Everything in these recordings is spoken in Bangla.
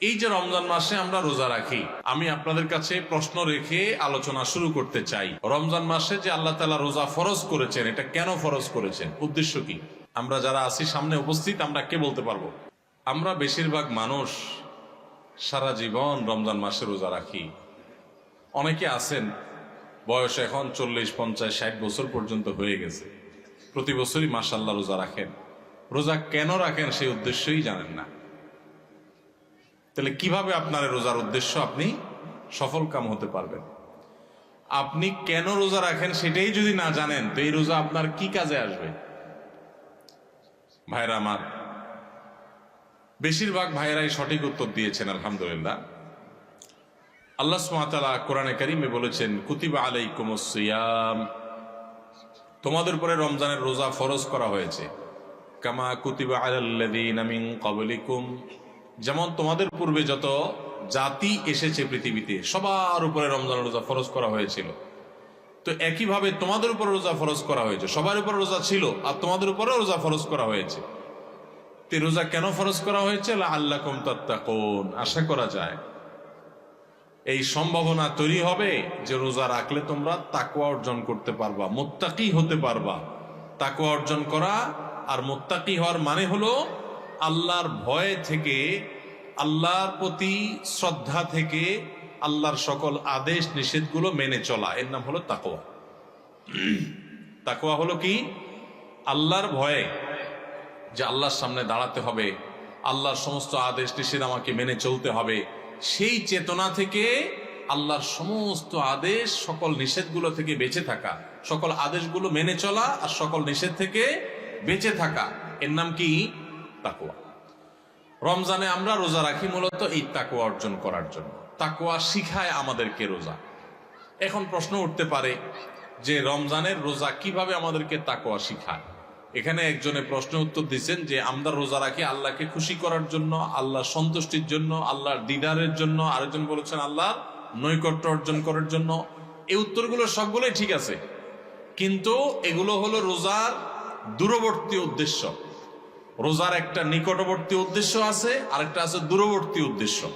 এই যে রমজান মাসে আমরা রোজা রাখি, আমি আপনাদের কাছে প্রশ্ন রেখে আলোচনা শুরু করতে চাই। রমজান মাসে যে আল্লাহ তালা রোজা ফরজ করেছেন, এটা কেন ফরজ করেছেন? উদ্দেশ্য কি? আমরা যারা আছি সামনে উপস্থিত, আমরা কে বলতে পারব? আমরা বেশিরভাগ মানুষ সারা জীবন রমজান মাসে রোজা রাখি। অনেকে আছেন, বয়স এখন চল্লিশ, পঞ্চাশ, ষাট বছর পর্যন্ত হয়ে গেছে। প্রতি বছরই মাসাল্লাহ রোজা রাখেন। রোজা কেন রাখেন সেই উদ্দেশ্যই জানেন না। তাহলে কীভাবে আপনার রোজার উদ্দেশ্য আপনি সফল কাম হতে পারবেন? আপনি কেন রোজা রাখেন সেটাই যদি না জানেন, তো এই রোজা আপনার কি কাজে আসবে? ভাইরা আমার, বেশিরভাগ ভাইয়েরাই সঠিক উত্তর দিয়েছেন, আলহামদুলিল্লাহ। আল্লাহ সুমাতালা কোরআনে কারিমে বলেছেন, কুতিবা আলাইকুম সিয়াম। তোমাদের উপরে রমজানের রোজা ফরজ করা হয়েছে। কামা কুতিবা আলাল্লাযীনা মিন ক্বাবলিকুম। যেমন তোমাদের পূর্বে যত জাতি এসেছে পৃথিবীতে, সবার উপরে রমজানের রোজা ফরজ করা হয়েছিল। তো একইভাবে তোমাদের উপরে রোজা ফরজ করা হয়েছে, সবার উপরে রোজা ছিল, আর তোমাদের উপরে রোজা ফরজ করা হয়েছে। তে রোজা কেন ফরজ করা হয়েছে? আল্লাহ তাত্তাকুন, আশা করা যায়। এই সম্ভাবনা তৈরি হবে যে রোজা রাখলে তোমরা তাকুয়া অর্জন করতে পারবা, মোত্তাকি হতে পারবা। তাকুয়া অর্জন করা আর মোত্তাকি হওয়ার মানে হলো আল্লাহর ভয় থেকে, আল্লাহর প্রতি শ্রদ্ধা থেকে আল্লাহর সকল আদেশ নিষেধগুলো মেনে চলা। এর নাম হলো তাকোয়া তাকোয়া হলো কি? আল্লাহর ভয়ে যে আল্লাহর সামনে দাঁড়াতে হবে, আল্লাহর সমস্ত আদেশ নিষেধ আমাকে মেনে চলতে হবে, সেই চেতনা থেকে আল্লাহর সমস্ত আদেশ, সকল নিষেধগুলো থেকে বেঁচে থাকা, সকল আদেশগুলো মেনে চলা আর সকল নিষেধ থেকে বেঁচে থাকা। এর নাম কি? তাকুয়া রমজানে আমরা রোজা রাখি মূলত এই তাকুয়া অর্জন করার জন্য। তাকুয়া শিখায় আমাদেরকে রোজা। এখন প্রশ্ন উঠতে পারে যে রমজানের রোজা কীভাবে আমাদেরকে তাকুয়া শিখায়? এখানে একজনে প্রশ্ন উত্তর দিচ্ছেন যে আমরা রোজা রাখি আল্লাহকে খুশি করার জন্য, আল্লাহর সন্তুষ্টির জন্য, আল্লাহর দিদারের জন্য, আরেকজন বলেছেন আল্লাহর নৈকট্য অর্জন করার জন্য। এই উত্তরগুলো সবগুলোই ঠিক আছে। কিন্তু এগুলো হলো রোজার দূরবর্তী উদ্দেশ্য। রোজার একটা নিকটবর্তী উদ্দেশ্য আছে, আরেকটা আছে দূরবর্তী উদ্দেশ্য।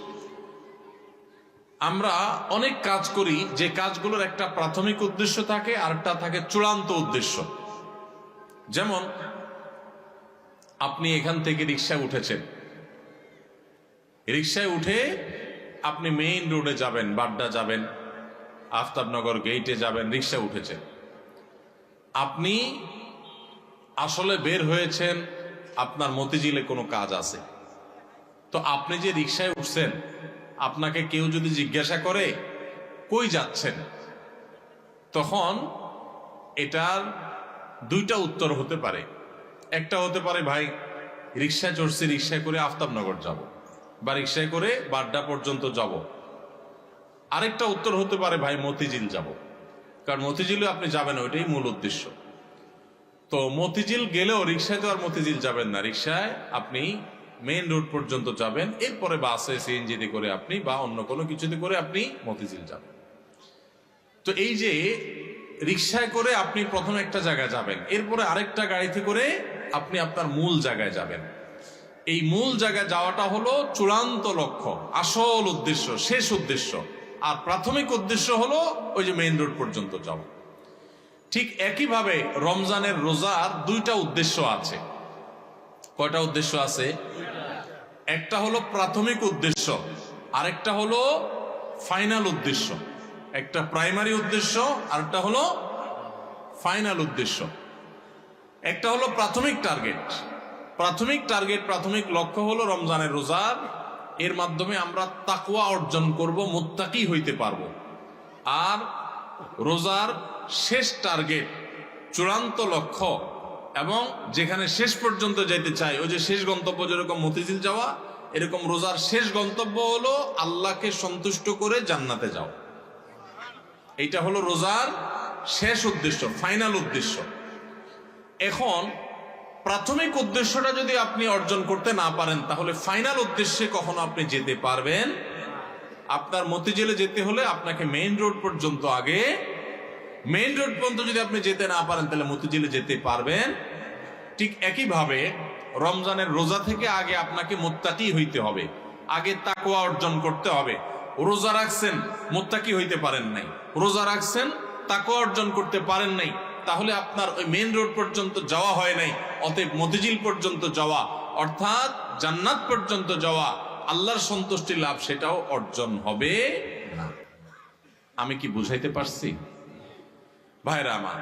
আমরা অনেক কাজ করি, যে কাজগুলোর একটা প্রাথমিক উদ্দেশ্য থাকে, আরেকটা থাকে চূড়ান্ত উদ্দেশ্য। যেমন, আপনি এখান থেকে রিক্সায় উঠেছেন। রিক্সায় উঠে আপনি মেইন রোডে যাবেন, বাড্ডা যাবেন, আফতাবনগর গেইটে যাবেন রিক্সায় উঠেছেন। আপনি আসলে বের হয়েছেন আপনার মতিঝিলে কোনো কাজ আছে? তো আপনি যে রিক্সায় উঠছেন, আপনাকে কেউ যদি জিজ্ঞাসা করে, কই যাচ্ছেন? তখন এটার দুইটা উত্তর হতে পারে। একটা হতে পারে, ভাই রিক্সায় চড়ছি রিক্সায় করে আফতাবনগর যাব বা রিক্সায় করে বাড্ডা পর্যন্ত যাব। আরেকটা উত্তর হতে পারে, ভাই, মতিঝিল যাব। কারণ মতিঝিলে আপনি যাবেন ওইটাই মূল উদ্দেশ্য। তো মতিঝিল গেলেও রিক্সায় তো আর মতিঝিল যাবেন না। রিক্সায় আপনি মেইন রোড পর্যন্ত যাবেন, এরপরে বাসে সিএনজিতে করে আপনি বা অন্য কোনো কিছুতে করে আপনি মতিঝিল যাবেন। তো এই যে রিক্সায় করে আপনি প্রথম একটা জায়গায় যাবেন, এরপরে আরেকটা গাড়িতে করে আপনি আপনার মূল জায়গায় যাবেন। এই মূল জায়গায় যাওয়াটা হলো চূড়ান্ত লক্ষ্য, আসল উদ্দেশ্য, শেষ উদ্দেশ্য। আর প্রাথমিক উদ্দেশ্য হলো ওই যে মেইন রোড পর্যন্ত যাওয়া। ঠিক একইভাবে রমজানের রোজার দুইটা উদ্দেশ্য আছে। কয়টা উদ্দেশ্য আছে? একটা হলো প্রাথমিক উদ্দেশ্য, আরেকটা হলো ফাইনাল উদ্দেশ্য। একটা প্রাইমারি উদ্দেশ্য, আরেকটা হলো ফাইনাল উদ্দেশ্য। একটা হলো প্রাথমিক টার্গেট। প্রাথমিক টার্গেট, প্রাথমিক লক্ষ্য হলো রমজানের রোজার। এর মাধ্যমে আমরা তাকুয়া অর্জন করব, মুত্তাকি হইতে পারব। আর রোজার শেষ টার্গেট, চূড়ান্ত লক্ষ্য এবং যেখানে শেষ পর্যন্ত যেতে চাই ওই যে শেষ গন্তব্য যেরকম মতিঝিল যাওয়া, এরকম রোজার শেষ গন্তব্য হলো আল্লাহকে সন্তুষ্ট করে জান্নাতে যাও। এইটা হলো রোজার শেষ উদ্দেশ্য, ফাইনাল উদ্দেশ্য। এখন প্রাথমিক উদ্দেশ্যটা যদি আপনি অর্জন করতে না পারেন, তাহলে ফাইনাল উদ্দেশ্যে কখনো আপনি যেতে পারবেন আপনার মতিঝিলে যেতে হলে আপনাকে মেইন রোড পর্যন্ত আগে মেইন রোড পর্যন্ত যদি আপনি যেতে না পারেন, তাহলে মতিঝিলে যেতে পারবেন। ঠিক একইভাবে রমজানের রোজা থেকে আগে আপনাকে মোত্তাকি হইতে হবে। আগে তাকওয়া অর্জন করতে হবে। রোজা রাখছেন, মোত্তাকি হইতে পারেন নাই। রোজা রাখছেন, তাকওয়া অর্জন করতে পারেন নাই। তাহলে আপনার ওই মেন রোড পর্যন্ত যাওয়া হয় নাই। অতএব মতিঝিল পর্যন্ত যাওয়া, অর্থাৎ জান্নাত পর্যন্ত যাওয়া আল্লাহর সন্তুষ্টি লাভ সেটাও অর্জন হবে না। আমি কি বুঝাইতে পারছি? ভাইরা আমার,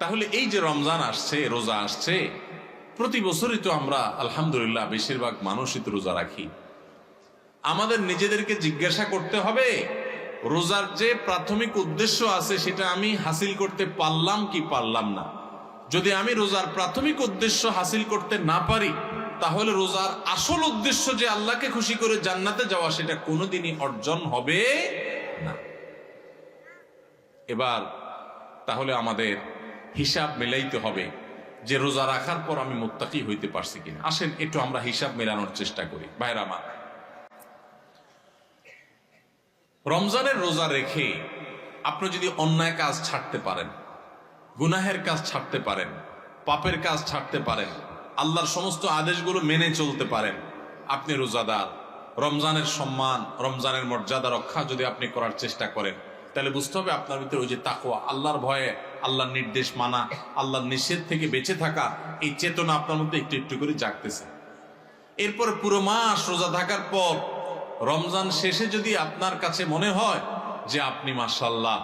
তাহলে এই যে রমজান আসছে, রোজা আসছে, প্রতি বছরই তো আমরা আলহামদুলিল্লাহ বেশিরভাগ মানুষই তো রোজা রাখি। আমাদের নিজেদেরকে জিজ্ঞাসা করতে হবে, রোজার যে প্রাথমিক উদ্দেশ্য আছে সেটা আমি হাসিল করতে পারলাম কি পারলাম না? যদি আমি রোজার প্রাথমিক উদ্দেশ্য হাসিল করতে না পারি তাহলে রোজার আসল উদ্দেশ্য যে আল্লাহকে খুশি করে জান্নাতে যাওয়া, সেটা কোনোদিনই অর্জন হবে না। এবার তাহলে আমাদের হিসাব মেলাইতে হবে যে রোজা রাখার পর আমি মোত্তাকি হইতে পারছি কিনা। আসেন, একটু আমরা হিসাব মেলানোর চেষ্টা করি। ভাইরা আমার, রমজানের রোজা রেখে আপনি যদি অন্যায় কাজ ছাড়তে পারেন, গুনাহের কাজ ছাড়তে পারেন, পাপের কাজ ছাড়তে পারেন আল্লাহর সমস্ত আদেশগুলো মেনে চলতে পারেন। আপনি রোজাদার। রমজানের সম্মান, রমজানের মর্যাদা রক্ষা যদি আপনি করার চেষ্টা করেন, তাহলে বুঝতে হবে আপনার ভিতরে ওই যে তাকোয়া আল্লাহর ভয়ে, আল্লাহর নির্দেশ মানা, আল্লাহর নিষেধ থেকে বেঁচে থাকা, এই চেতনা আপনার মধ্যে একটু একটু করে জাগতেছে। এরপর পুরো মাস রোজা থাকার পর, রমজান শেষে যদি আপনার কাছে মনে হয় যে আপনি মাসাল্লাহ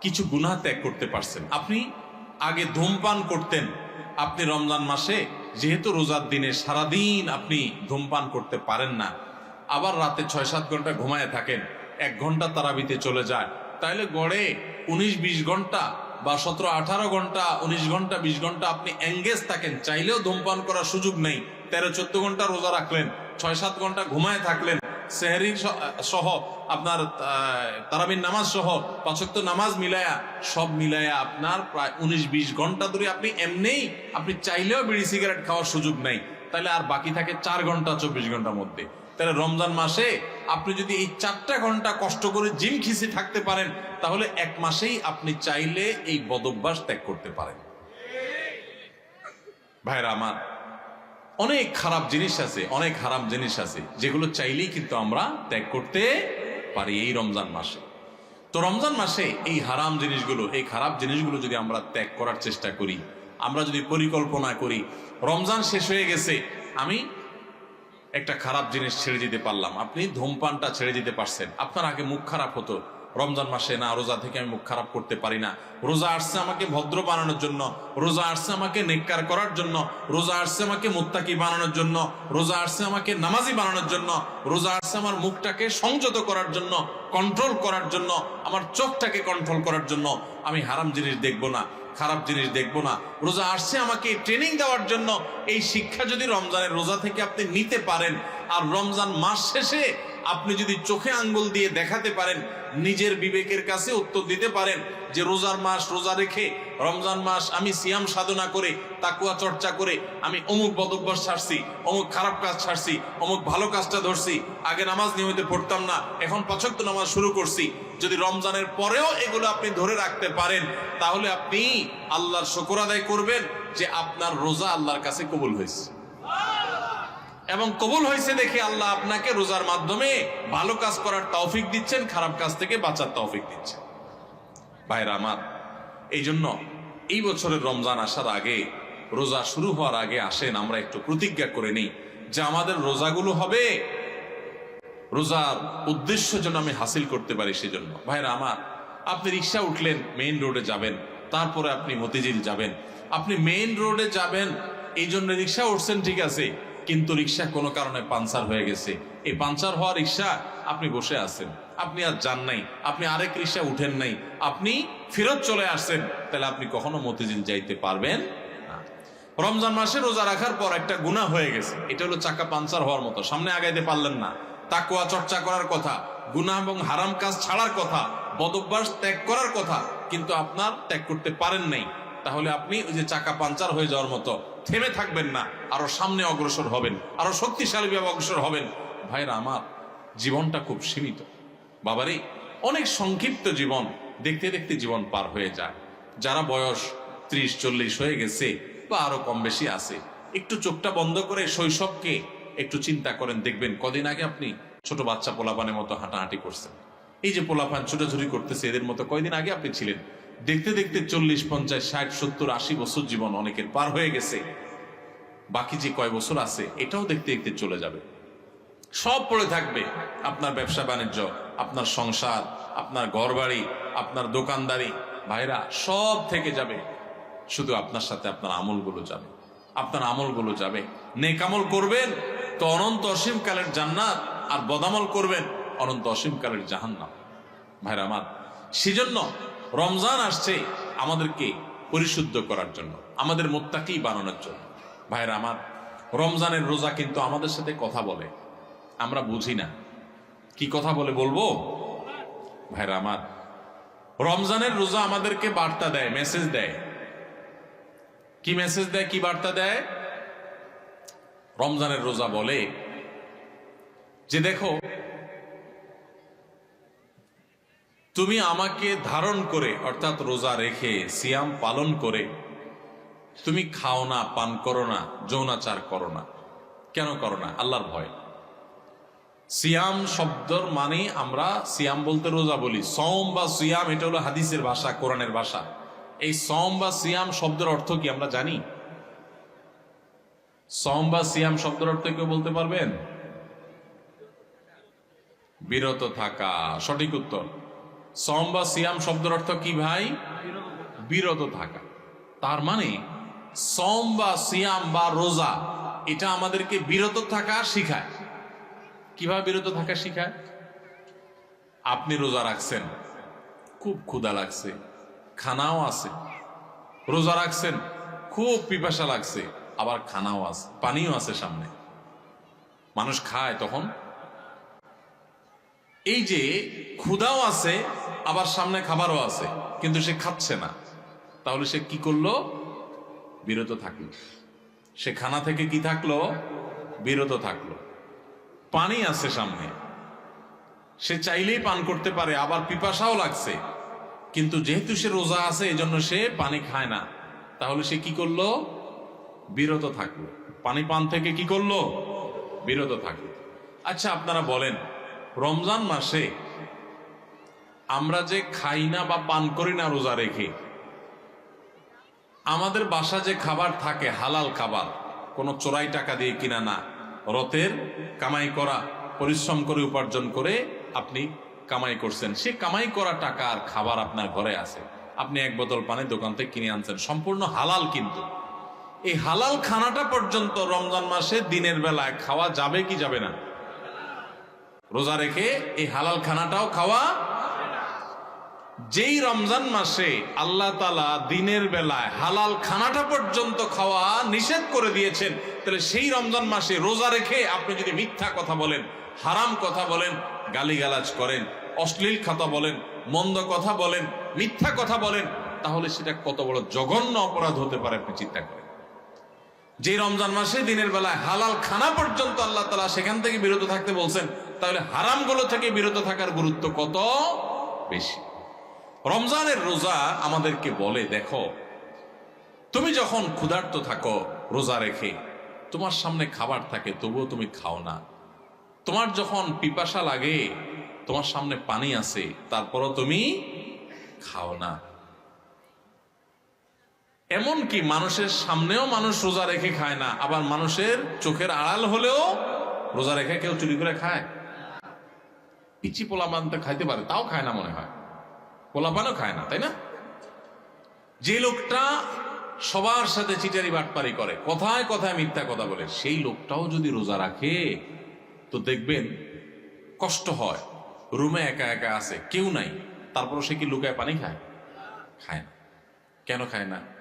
কিছু গুনাহ ত্যাগ করতে পারছেন, আপনি আগে ধূমপান করতেন, আপনি রমজান মাসে যেহেতু রোজার দিনে সারাদিন আপনি ধূমপান করতে পারেন না, আবার রাতে ছয় সাত ঘণ্টা ঘুমায় থাকেন, এক ঘণ্টা তারাবিতে চলে যায় তাহলে গড়ে উনিশ বিশ ঘণ্টা বা সতেরো আঠারো ঘণ্টা, উনিশ ঘণ্টা, বিশ ঘণ্টা আপনি এঙ্গেজ থাকেন, চাইলেও ধূমপান করার সুযোগ নেই। তেরো চোদ্দ ঘণ্টা রোজা রাখলেন ছয় সাত ঘণ্টা ঘুমায় থাকলেন সেহরি সহ আপনার তারাবিন নামাজ সহ পাঁচক্ত নামাজ মিলায়া, সব মিলায়া আপনার প্রায় উনিশ বিশ ঘণ্টা ধরে আপনি এমনিই আপনি চাইলেও বিড়ি সিগারেট খাওয়ার সুযোগ নাই। তাহলে আর বাকি থাকে চার ঘণ্টা, চব্বিশ ঘণ্টার মধ্যে। তাহলে রমজান মাসে আপনি যদি এই চারটা ঘণ্টা কষ্ট করে জিম খিসে থাকতে পারেন, তাহলে এক মাসেই আপনি চাইলে এই বদভ্যাস ত্যাগ করতে পারেন। ভাইরা আমার অনেক খারাপ জিনিস আছে, অনেক হারাম জিনিস আছে, যেগুলো চাইলেই কিন্তু আমরা ত্যাগ করতে পারি এই রমজান মাসে। তো রমজান মাসে এই হারাম জিনিসগুলো, এই খারাপ জিনিসগুলো যদি আমরা ত্যাগ করার চেষ্টা করি, আমরা যদি পরিকল্পনা করি, রমজান শেষ হয়ে গেছে, আমি একটা খারাপ জিনিস ছেড়ে দিতে পারলাম, আপনি ধূমপানটা ছেড়ে দিতে পারছেন, আপনার আগে মুখ খারাপ হতো রমজান মাসে না, রোজা থেকে আমি মুখ খারাপ করতে পারি না। রোজা আসছে আমাকে ভদ্র বানানোর জন্য, রোজা আসছে আমাকে নেককার করার জন্য, রোজা আসছে আমাকে মুত্তাকি বানানোর জন্য, রোজা আসছে আমাকে নামাজি বানানোর জন্য, রোজা আসছে আমার মুখটাকে সংযত করার জন্য কন্ট্রোল করার জন্য, আমার চোখটাকে কন্ট্রোল করার জন্য। আমি হারাম জিনিস দেখব না, খারাপ জিনিস দেখব না। রোজা আসছে আমাকে ট্রেনিং দেওয়ার জন্য। এই শিক্ষা যদি রমজানের রোজা থেকে আপনি নিতে পারেন, আর রমজান মাস শেষে আপনি যদি চোখে আঙ্গুল দিয়ে দেখাতে পারেন, নিজের বিবেকের কাছে উত্তর দিতে পারেন যে রোজার মাস রোজা রেখে, রমজান মাস আমি সিয়াম সাধনা করে তাকুয়া চর্চা করে, আমি অমুক বদভ্যাস ছাড়ছি অমুক খারাপ কাজ ছাড়ছি অমুক ভালো কাজটা ধরছি, আগে নামাজ নিয়মিত পড়তাম না, এখন পাচক্ত নামাজ শুরু করছি, যদি রমজানের পরেও এগুলো আপনি ধরে রাখতে পারেন, তাহলে আপনি আল্লাহর শকর আদায় করবেন যে আপনার রোজা আল্লাহর কাছে কবুল হয়েছে। এবং কবুল হয়েছে দেখে আল্লাহ আপনাকে রোজার মাধ্যমে ভালো কাজ করার তৌফিক দিচ্ছেন, খারাপ কাজ থেকে বাঁচার তৌফিক দিচ্ছেন। ভাইরা আমার এই জন্য এই বছরের রমজান আসার আগে, রোজা শুরু হওয়ার আগে আসেন, আমরা একটু প্রতিজ্ঞা করে নিই যে আমাদের রোজাগুলো হবে। রোজার উদ্দেশ্য যেন আমি হাসিল করতে পারি সেজন্য। ভাইরা আমার, আপনি রিক্সা উঠলেন মেইন রোডে যাবেন, তারপরে আপনি মতিঝিল যাবেন। আপনি মেইন রোডে যাবেন এই জন্য রিক্সা উঠছেন, ঠিক আছে। কিন্তু রিক্সা কোনো কারণে পাঞ্চার হয়ে গেছে। এই পাঞ্চার হওয়া রিক্সা আপনি বসে আছেন। আপনি আর যান নাই। আপনি আরেক রিক্সা উঠেন নাই। আপনি ফেরত চলে আসছেন। তাহলে আপনি কখনো মতিঝিল যাইতে পারবেন রমজান মাসে রোজা রাখার পর একটা গুণা হয়ে গেছে। এটা হলো চাকা পাঞ্চার হওয়ার মতো। সামনে আগাইতে পারলেন না। তাকুয়া চর্চা করার কথা, গুনাহ এবং হারাম কাজ ছাড়ার কথা, বদভ্যাস ত্যাগ করার কথা, কিন্তু আপনার ত্যাগ করতে পারেন নাই। তাহলে আপনি ওই যে চাকা পাঞ্চার হয়ে যাওয়ার মতো থেমে থাকবেন না, আরও সামনে অগ্রসর হবেন, আরও শক্তিশালী ভাবে অগ্রসর হবেন। ভাইরা আমার, জীবনটা খুব সীমিত। বাবারে, অনেক সংক্ষিপ্ত জীবন, দেখতে দেখতে জীবন পার হয়ে যায়। যারা বয়স ত্রিশ, চল্লিশ হয়ে গেছে বা আরও কম বেশি আছে, একটু চোখটা বন্ধ করে শৈশবকে একটু চিন্তা করেন, দেখবেন কদিন আগে আপনি ছোট বাচ্চা পোলাপানের মতো হাঁটাহাঁটি করছেন। এই যে পোলাপান ছোটাছুটি করতেছে, এদের মতো কয়দিন আগে আপনি ছিলেন? দেখতে দেখতে চল্লিশ, পঞ্চাশ, ষাট, সত্তর, আশি বছর জীবন অনেকের পার হয়ে গেছে। বাকি যে কয় বছর আছে, এটাও দেখতে দেখতে চলে যাবে। সব পড়ে থাকবে। আপনার ব্যবসা বাণিজ্য, আপনার সংসার, আপনার ঘরবাড়ি, আপনার দোকানদারি। ভাইরা, সব থেকে যাবে। শুধু আপনার সাথে আপনার আমলগুলো যাবে। আপনার আমলগুলো যাবে। নেকামল করবেন, তো অনন্ত অসীম কালের জান্নাত, আর বদামল করবেন, অনন্ত অসীম কালের জাহান্নাম। ভাইরা আমার, সেজন্য রমজান আসছে আমাদেরকে পরিশুদ্ধ করার জন্য, আমাদের মোত্তাকি বানানোর জন্য। ভাইরা আমার রমজানের রোজা কিন্তু আমাদের সাথে কথা বলে, আমরা বুঝি না। কি কথা বলে বলব? ভাইরা আমার রমজানের রোজা আমাদেরকে বার্তা দেয়, মেসেজ দেয়। কি মেসেজ দেয়, কি বার্তা দেয়? রমজানের রোজা বলে যে, দেখো তুমি আমাকে ধারণ করে, অর্থাৎ রোজা রেখে, সিয়াম পালন করে, তুমি খাও না, পান করো না, যৌনাচার করো না। কেন করো না? আল্লাহর ভয়। সিয়াম শব্দর মানে আমরা সিয়াম বলতে রোজা বলি। সম বা সিয়াম, এটা হলো হাদিসের ভাষা, কোরআনের ভাষা। এই সম বা সিয়াম শব্দের অর্থ কি আমরা জানি? সম বা সিয়াম শব্দের অর্থ কেউ বলতে পারবেন? বিরত থাকা, সঠিক উত্তর। সম বা সিয়াম শব্দের অর্থ কি ভাই? বিরত থাকা। তার মানে সম বা সিয়াম বা রোজা, এটা আমাদেরকে বিরত থাকা শিখায়। কীভাবে বিরত থাকা শিখায়? আপনি রোজা রাখছেন, খুব ক্ষুধা লাগছে, খানাও আছে। রোজা রাখছেন, খুব পিপাসা লাগছে, আবার খানাও আছে, পানিও আছে সামনে। মানুষ খায় তখন। এই যে ক্ষুধাও আছে, আবার সামনে খাবারও আছে, কিন্তু সে খাচ্ছে না। তাহলে সে কি করল? বিরত থাকল। সে খানা থেকে কি থাকল? বিরত থাকল। পানি আছে সামনে। সে চাইলেই পান করতে পারে, আবার পিপাসাও লাগছে। কিন্তু যেহেতু সে রোজা আছে, এজন্য সে পানি খায় না। তাহলে সে কি করল? বিরত থাকল। পানি পান থেকে কি করল? বিরত থাকল। আচ্ছা আপনারা বলেন রমজান মাসে আমরা যে খাই না বা পান করি না রোজা রেখে, আমাদের বাসা যে খাবার থাকে, হালাল খাবার, কোনো চোরাই টাকা দিয়ে কিনা না রতের কামাই করা, পরিশ্রম করে উপার্জন করে আপনি কামাই করছেন। সে কামাই করা টাকা আর খাবার আপনার ঘরে আছে। আপনি এক বোতল পানি দোকান থেকে কিনে আনছেন। সম্পূর্ণ হালাল কিন্তু। এই হালাল খানাটা পর্যন্ত রমজান মাসে দিনের বেলায় খাওয়া যাবে কি যাবে না? রোজা রেখে এই হালাল খানাটাও খাওয়া যেই রমজান মাসে আল্লাহ তালা দিনের বেলায় হালাল খানাটা পর্যন্ত খাওয়া নিষেধ করে দিয়েছেন, তাহলে সেই রমজান মাসে রোজা রেখে আপনি যদি মিথ্যা কথা বলেন, হারাম কথা বলেন, গালিগালাজ করেন, অশ্লীল কথা বলেন, মন্দ কথা বলেন, মিথ্যা কথা বলেন, তাহলে সেটা কত বড় জঘন্য অপরাধ হতে পারে, আপনি চিন্তা করেন। যে রমজান মাসে দিনের বেলায় হালাল খানা পর্যন্ত আল্লাহ তালা সেখান থেকে বিরত থাকতে বলছেন, তাহলে হারামগুলো থেকে বিরত থাকার গুরুত্ব কত বেশি? রমজানের রোজা আমাদেরকে বলে, দেখো, তুমি যখন ক্ষুধার্ত থাকো রোজা রেখে, তোমার সামনে খাবার থাকে, তবুও তুমি খাও না। তোমার যখন পিপাসা লাগে, তোমার সামনে পানি আছে, তারপরও তুমি খাও না। এমন কি মানুষের সামনেও মানুষ রোজা রেখে খায় না, আবার মানুষের চোখের আড়াল হলেও রোজা রেখে কেউ চুরি করে খায়। পিচি পোলা তো খাইতে পারে, তাও খায় না মনে হয়। পোলা পোলাপানও খায় না, তাই না? যে লোকটা সবার সাথে চিটারি বাটপারি করে, কথায় কথায় মিথ্যা কথা বলে, সেই লোকটাও যদি রোজা রাখে, তো দেখবেন কষ্ট হয়। রুমে একা একা আছে, কেউ নাই তারপর সে কি লুকায় পানি খায়? খায় না। কেন খায় না?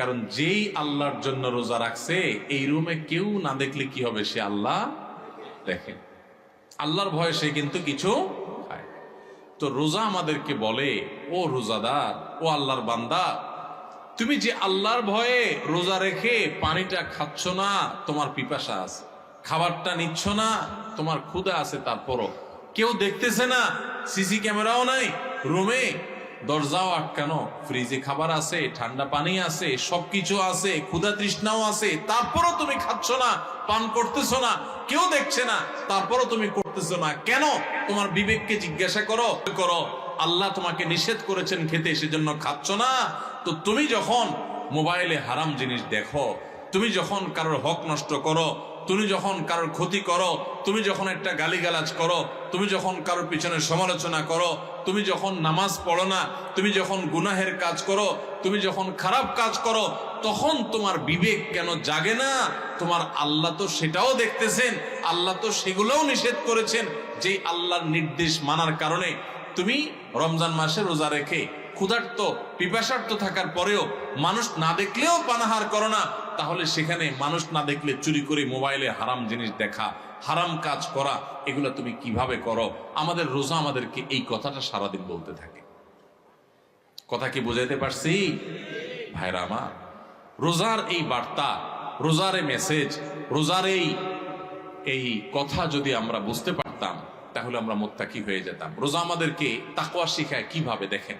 কারণ যেই আল্লাহর জন্য রোজা রাখছে, এই রুমে কেউ না দেখলে কি হবে সে আল্লাহ দেখে। আল্লাহর ভয়ে সে কিন্তু কিছু খায়। তো রোজা আমাদেরকে বলে, ও রোজাদার, ও আল্লাহর বান্দা, তুমি যে আল্লাহর ভয়ে রোজা রেখে পানিটা খাচ্ছ না, তোমার পিপাসা আছে। খাবারটা নিচ্ছ না, তোমার ক্ষুদা আছে তারপরও। কেউ দেখতেছে না, সিসি ক্যামেরাও নাই, রুমে দরজাও আটকানো ফ্রিজে খাবার আছে, ঠান্ডা পানি আছে, সবকিছু আছে, ক্ষুধা তৃষ্ণাও আছে, তারপরও তুমি খাচ্ছ না, পান করতেছো না, কেউ দেখছে না, তারপরও তুমি করতেছো না। কেন? তোমার বিবেককে জিজ্ঞাসা করো করো, আল্লাহ তোমাকে নিষেধ করেছেন খেতে, সেজন্য খাচ্ছ না? তো তুমি যখন মোবাইলে হারাম জিনিস দেখো, তুমি যখন কারোর হক নষ্ট করো তুমি যখন কারোর ক্ষতি করো, তুমি যখন একটা গালিগালাজ করো, তুমি যখন কারোর পিছনে সমালোচনা করো, তুমি যখন নামাজ পড়ো না, তুমি যখন গুনাহের কাজ করো, তুমি যখন খারাপ কাজ করো, তখন তোমার বিবেক কেন জাগে না? তোমার আল্লাহ তো সেটাও দেখতেছেন, আল্লাহ তো সেগুলোও নিষেধ করেছেন যে আল্লাহর নির্দেশ মানার কারণে। তুমি রমজান মাসে রোজা রেখে ক্ষুধার্ত পিপাসার্থ থাকার পরেও মানুষ না দেখলেও পানাহার করো না তাহলে সেখানে মানুষ না দেখলে চুরি করে মোবাইলে হারাম জিনিস দেখা, হারাম কাজ করা, এগুলো তুমি কীভাবে করো? আমাদের রোজা আমাদেরকে এই কথাটা সারাদিন বলতে থাকে। কথা কি বুঝাইতে পারছি? ভাইরা আমার, রোজার এই বার্তা, রোজার এই মেসেজ রোজার এই এই কথা যদি আমরা বুঝতে পারতাম, তাহলে আমরা মোত্তাকি হয়ে যেতাম। রোজা আমাদেরকে তাকোয়া শিখায় কীভাবে দেখেন?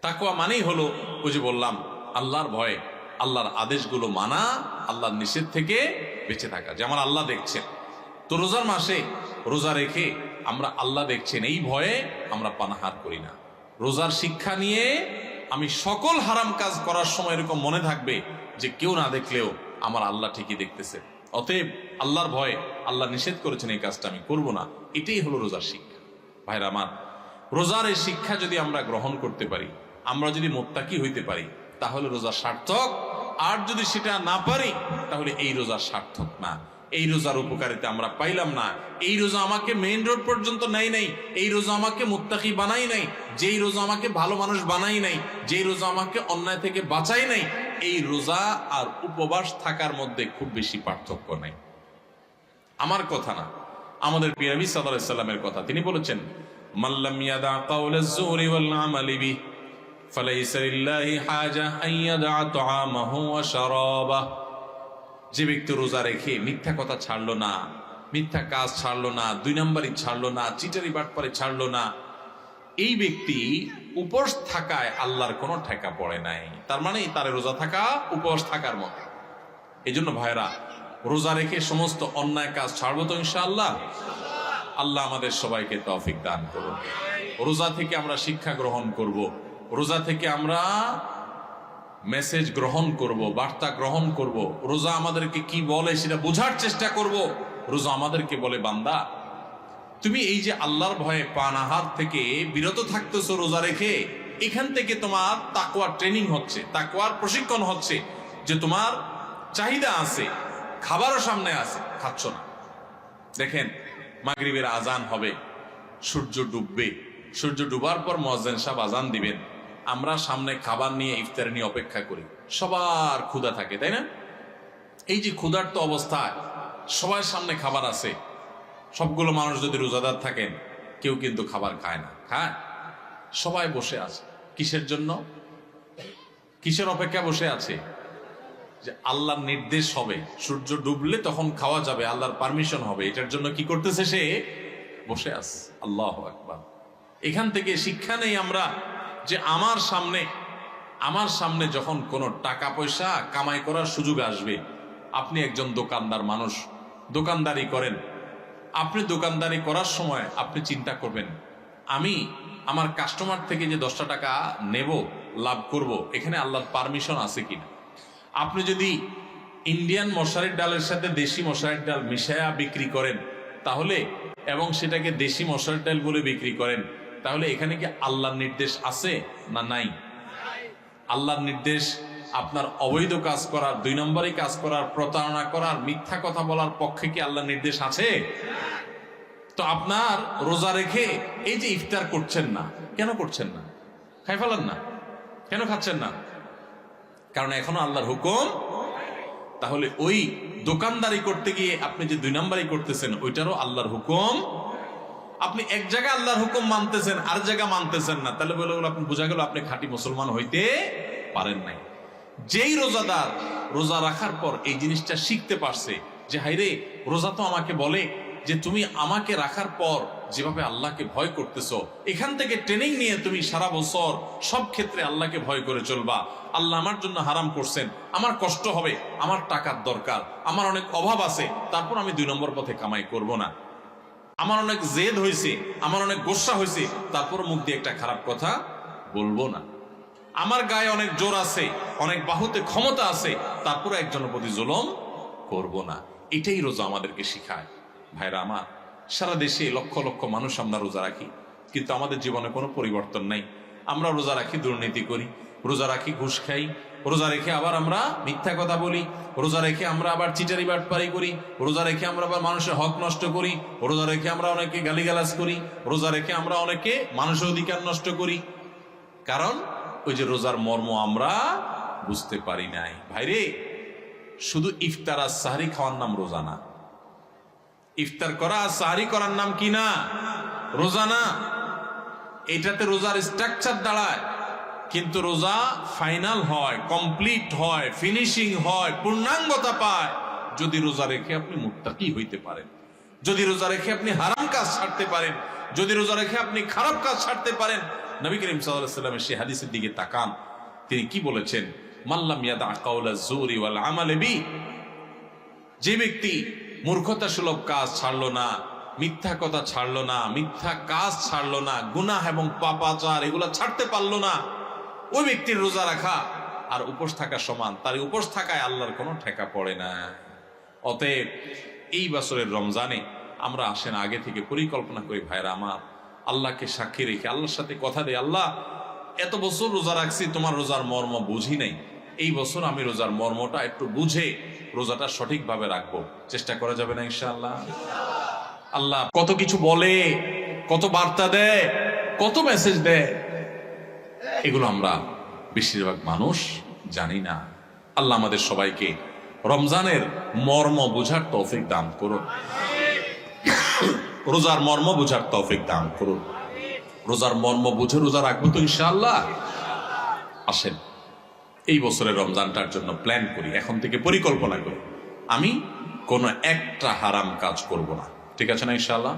তাকোয়া মানেই হলো, ওই যে বললাম, আল্লাহর ভয়ে। আল্লাহর আদেশগুলো মানা, আল্লাহর নিষেধ থেকে বেঁচে থাকা। যেমন আল্লাহ দেখছেন। তো রোজার মাসে রোজা রেখে আমরা আল্লাহ দেখছেন, এই ভয়ে আমরা পানাহার করি না। রোজার শিক্ষা নিয়ে আমি সকল হারাম কাজ করার সময় এরকম মনে থাকবে যে কেউ না দেখলেও আমার আল্লাহ ঠিকই দেখতেছে। অতএব আল্লাহর ভয়ে আল্লাহ নিষেধ করেছেন এই কাজটা আমি করব না। এটাই হলো রোজার শিক্ষা। ভাইরা আমার, রোজার এই শিক্ষা যদি আমরা গ্রহণ করতে পারি, আমরা যদি মোত্তাকি হইতে পারি, তাহলে রোজা সার্থক আর যদি সেটা না পারি, তাহলে এই রোজা সার্থক না। এই রোজার উপকারিতা আমরা পাইলাম না। এই রোজা আমাকে মেইন রোড পর্যন্ত নেই নাই। এই রোজা আমাকে মুত্তাকি বানাই নাই। যেই রোজা আমাকে ভালো মানুষ বানাই নাই, যেই রোজা আমাকে অন্যায় থেকে বাঁচাই নাই, এই রোজা আর উপবাস থাকার মধ্যে খুব বেশি পার্থক্য নাই। আমার কথা না, আমাদের পিরাবি সাল্লাল্লাহু সাল্লামের কথা। তিনি বলেছেন মাল্লাম ইয়াদা কাউলাজ জুরি ওয়াল فليس لله حاجة أن يدع طعامه وشرابه যে ব্যক্তি রোজা রেখে মিথ্যা কথা ছাড়লো না মিথ্যা কাজ ছাড়লো না দুই নম্বরই ছাড়লো না চিটারি বাটপারে ছাড়লো না এই ব্যক্তি উপোস থাকায় আল্লাহর কোনো ঠেকা পড়ে নাই তার মানে তার রোজা থাকা উপোস থাকার মতো এই জন্য ভাইরা রোজা রেখে সমস্ত অন্যায় কাজ ছাড়বো তো ইনশাআল্লাহ আল্লাহ আমাদের সবাইকে তৌফিক দান করুন রোজা থেকে আমরা শিক্ষা গ্রহণ করব। রোজা থেকে আমরা মেসেজ গ্রহণ করব, বার্তা গ্রহণ করব। রোজা আমাদেরকে কি বলে সেটা বোঝার চেষ্টা করব। রোজা আমাদেরকে বলে, বান্দা, তুমি এই যে আল্লাহর ভয়ে পানাহার থেকে বিরত থাকতেছো রোজা রেখে, এখান থেকে তোমার তাকুয়ার ট্রেনিং হচ্ছে তাকুয়ার প্রশিক্ষণ হচ্ছে যে তোমার চাহিদা আছে, খাবারও সামনে আছে, খাচ্ছ না। দেখেন, মাগরিবের আজান হবে, সূর্য ডুববে, সূর্য ডুবার পর মজান সাহেব আজান দিবেন। আমরা সামনে খাবার নিয়ে ইফতার নিয়ে অপেক্ষা করি। সবার ক্ষুধা থাকে, তাই না? এই যে ক্ষুধার্ত অবস্থায় সবার সামনে খাবার আছে, সবগুলো মানুষ যদি রোজাদার থাকেন, কেউ কিন্তু খাবার খায় না। খায় সবাই বসে আছে। কিসের জন্য? কিসের অপেক্ষা বসে আছে? যে আল্লাহর নির্দেশ হবে, সূর্য ডুবলে তখন খাওয়া যাবে, আল্লাহর পারমিশন হবে। এটার জন্য কি করতেছে সে? বসে আছে। আল্লাহ আকবার। এখান থেকে শিক্ষা নেই আমরা। যে আমার সামনে আমার সামনে যখন কোনো টাকা পয়সা কামাই করার সুযোগ আসবে, আপনি একজন দোকানদার মানুষ, দোকানদারি করেন। আপনি দোকানদারি করার সময় আপনি চিন্তা করবেন, আমি আমার কাস্টমার থেকে যে দশটা টাকা নেব, লাভ করব, এখানে আল্লাহর পারমিশন আছে কিনা? আপনি যদি ইন্ডিয়ান মশারির ডালের সাথে দেশি মশারির ডাল মিশায়া বিক্রি করেন, তাহলে, এবং সেটাকে দেশি মশারির ডাল বলে বিক্রি করেন তাহলে এখানে কি আল্লাহর নির্দেশ আছে না নাই? আল্লাহর নির্দেশ আপনার অবৈধ কাজ করার, দুই নম্বরে কাজ করার, প্রতারণা করার, মিথ্যা কথা বলার পক্ষে কি আল্লাহর নির্দেশ আছে? তো আপনার রোজা রেখে এই যে ইফতার করছেন না, কেন করছেন না? খাই ফেলান না? কেন খাচ্ছেন না? কারণ এখনও আল্লাহর হুকুম তাহলে ওই দোকানদারি করতে গিয়ে আপনি যে দুই নাম্বারই করতেছেন, ওইটারও আল্লাহর হুকুম আপনি এক জায়গায় আল্লাহর হুকুম মানতেছেন, আর জায়গা মানতেছেন না। তাহলে বলে আপনি বোঝা গেল আপনি খাঁটি মুসলমান হইতে পারেন নাই। যেই রোজাদার রোজা রাখার পর এই জিনিসটা শিখতে পারছে যে হাইরে রোজা তো আমাকে বলে যে, তুমি আমাকে রাখার পর যেভাবে আল্লাহকে ভয় করতেছো, এখান থেকে ট্রেনিং নিয়ে তুমি সারা বছর সব ক্ষেত্রে আল্লাহকে ভয় করে চলবা। আল্লাহ আমার জন্য হারাম করছেন, আমার কষ্ট হবে, আমার টাকার দরকার, আমার অনেক অভাব আছে, তারপর আমি দুই নম্বর পথে কামাই করব না। আমার অনেক জেদ হয়েছে, আমার অনেক গোসা হয়েছে, তারপর মুখ দিয়ে একটা খারাপ কথা বলব না। আমার গায়ে অনেক জোর আছে, অনেক বাহুতে ক্ষমতা আছে, তারপরে একজনের প্রতি জুলম করব না। এটাই রোজা আমাদেরকে শিখায়। ভাইরা আমার, সারা দেশে লক্ষ লক্ষ মানুষ আমরা রোজা রাখি, কিন্তু আমাদের জীবনে কোনো পরিবর্তন নাই। আমরা রোজা রাখি দুর্নীতি করি, রোজা রাখি ঘুষ খাই রোজা রেখে আবার আমরা মিথ্যা কথা বলি, রোজা রেখে আমরা আবার চিটারি বাটপারি করি, রোজা রেখে আমরা আবার মানুষের হক নষ্ট করি, রোজা রেখে আমরা অনেকে গালিগালাজ করি, রোজা রেখে আমরা অনেকে মানুষের অধিকার নষ্ট করি। কারণ ওই যে রোজার মর্ম আমরা বুঝতে পারি নাই। ভাইরে শুধু ইফতার আর সাহারি খাওয়ার নাম রোজা না। ইফতার করা আর সাহারি করার নাম কি না? রোজা না। এটাতে রোজার স্ট্রাকচার দাঁড়ায়। কিন্তু রোজা ফাইনাল হয়, কমপ্লিট হয়, ফিনিশিং হয়, পূর্ণাঙ্গতা পায়। যদি রোজা রেখে আপনি মুত্তাকি হইতে পারেন, যদি রোজা রেখে আপনি হারাম কাজ ছাড়তে পারেন, যদি রোজা রেখে আপনি খারাপ কাজ ছাড়তে পারেন, নবী করিম সাল্লামের সেই হাদিসের দিকে তাকান। তিনি কি বলেছেন? মাল্লাম ইয়াদা কাউলা জুরি ওয়াল আমালে বি। যে ব্যক্তি মূর্খতা সুলভ কাজ ছাড়লো না, মিথ্যা কথা ছাড়লো না, মিথ্যা কাজ ছাড়লো না, গুনাহ এবং পাপাচার এগুলা ছাড়তে পারল না ওই ব্যক্তির রোজা রাখা আর উপোস থাকা সমান। তার উপোস থাকায় আল্লাহর কোনো ঠেকা পড়ে না। অতএব এই বছরের রমজানে আমরা আসেন আগে থেকে পরিকল্পনা করি, ভাইরা আমার, আল্লাহকে সাক্ষী রেখে, আল্লাহর সাথে কথা দেয় আল্লাহ, এত বছর রোজা রাখছি, তোমার রোজার মর্ম বুঝি নাই। এই বছর আমি রোজার মর্মটা একটু বুঝে রোজাটা সঠিকভাবে রাখব। চেষ্টা করা যাবে না, ইনশাআল্লাহ? আল্লাহ কত কিছু বলে, কত বার্তা দেয়, কত মেসেজ দেয়। এগুলো আমরা বেশিরভাগ মানুষ জানি না। আল্লাহ আমাদের সবাইকে রমজানের মর্ম বোঝার তৌফিক দান করুন। রোজার মর্ম বোঝার তৌফিক দান করুন। রোজার মর্ম বুঝে রোজা রাখব তো ইনশাআল্লাহ। আসেন, এই বছরের রমজানটার জন্য প্ল্যান করি। এখন থেকে পরিকল্পনা করি। আমি কোনো একটা হারাম কাজ করব না। ঠিক আছে না ইনশাআল্লাহ?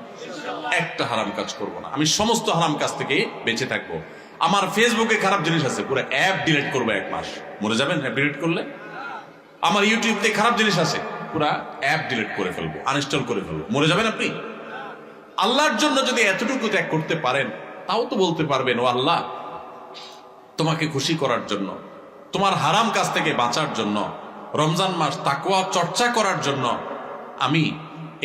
একটা হারাম কাজ করব না। আমি সমস্ত হারাম কাজ থেকে বেঁচে থাকব। আমার ফেসবুকে খারাপ জিনিস আছে। পুরো অ্যাপ ডিলিট করব এক মাস। মরে যাবেন? অ্যাপ ডিলিট করলে? আমার ইউটিউবতে খারাপ জিনিস আছে। পুরা অ্যাপ ডিলিট করে ফেলব আনইনস্টল করে ফেলব। মরে যাবেন আপনি? আল্লাহর জন্য যদি এতটুকু ত্যাগ করতে পারেন, তাও তো বলতে পারবেন, ও আল্লাহ, তোমাকে খুশি করার জন্য, তোমার হারাম কাজ থেকে বাঁচার জন্য, রমজান মাস তাকুয়া চর্চা করার জন্য আমি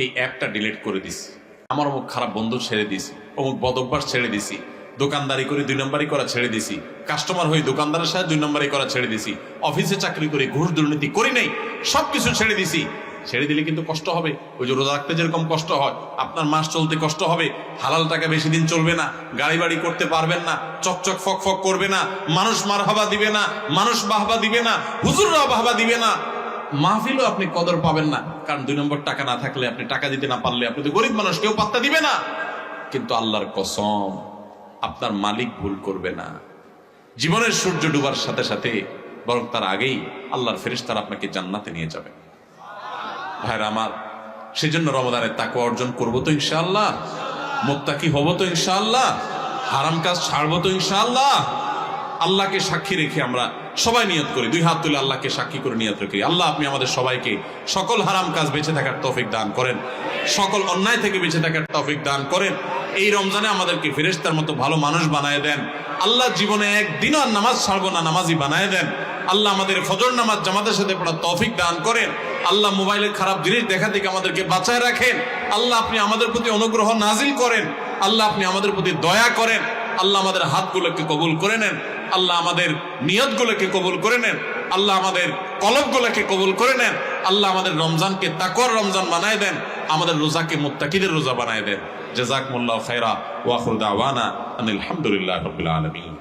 এই অ্যাপটা ডিলিট করে দিছি। আমার অমুক খারাপ বন্ধু ছেড়ে দিছি অমুক বদভ্যাস ছেড়ে দিছি দোকানদারি করে দুই নম্বরই করা ছেড়ে দিছি। কাস্টমার হয়ে দোকানদারের সাথে দুই নম্বরই করা ছেড়ে দিছি। অফিসে চাকরি করে ঘুষ দুর্নীতি করি নাই সব কিছু ছেড়ে দিছি। ছেড়ে দিলে কিন্তু কষ্ট হবে। ওই যে রোজা রাখতে যেরকম কষ্ট হয়, আপনার মাস চলতে কষ্ট হবে। হালাল টাকা বেশি দিন চলবে না গাড়ি বাড়ি করতে পারবেন না, চকচক ফক ফক করবে না, মানুষ মারহাবা দিবে না, মানুষ বাহবা দিবে না, হুজুররাও বাহবা দিবে না। মাহফিলও আপনি কদর পাবেন না, কারণ দুই নম্বর টাকা না থাকলে আপনি টাকা দিতে না পারলে আপনি তো গরিব মানুষ, কেউ পাত্তা দিবে না। কিন্তু আল্লাহর কসম আপনার মালিক ভুল করবে না। জীবনের সূর্য ডুবার সাথে সাথে বরং তার আগেই আল্লাহর ফেরেশতারা আপনাকে জান্নাতে নিয়ে যাবে। ভাইরা আমার, সেজন্য রমদানের তাকে অর্জন করব তো ইনশাআল্লাহ। মোত্তাকি হব তো ইনশাআল্লাহ। হারাম কাজ ছাড়বো তো ইনশাআল্লাহ। আল্লাহকে সাক্ষী রেখে আমরা সবাই নিয়ত করি। দুই হাত তুলে আল্লাহকে সাক্ষী করে নিয়ত রেখি। আল্লাহ, আপনি আমাদের সবাইকে সকল হারাম কাজ বেঁচে থাকার তৌফিক দান করেন। সকল অন্যায় থেকে বেঁচে থাকার তৌফিক দান করেন। এই রমজানে আমাদেরকে ফেরেশতার মতো ভালো মানুষ বানায় দেন। আল্লাহ জীবনে একদিনও আর নামাজ ছাড়বো না নামাজি বানায় দেন। আল্লাহ আমাদের ফজর নামাজ জামাতের সাথে পড়ার তৌফিক দান করেন। আল্লাহ মোবাইলের খারাপ জিনিস দেখা থেকে আমাদেরকে বাঁচায় রাখেন। আল্লাহ আপনি আমাদের প্রতি অনুগ্রহ নাজিল করেন। আল্লাহ আপনি আমাদের প্রতি দয়া করেন। আল্লাহ আমাদের হাতগুলোকে কবুল করে নেন। আল্লাহ আমাদের নিয়তগুলোকে কবুল করে নেন। আল্লাহ আমাদের কলবগুলোকে কবুল করে নেন। আল্লাহ আমাদের রমজানকে তাকর রমজান বানায় দেন। আমাদের রোজাকে মুত্তাকিদের রোজা বানায় দেন। জাজাকমুল্লাহ খায়রা ওয়াখুর দাওয়ানা আনিল হামদুলিল্লাহ রাব্বিল আলামিন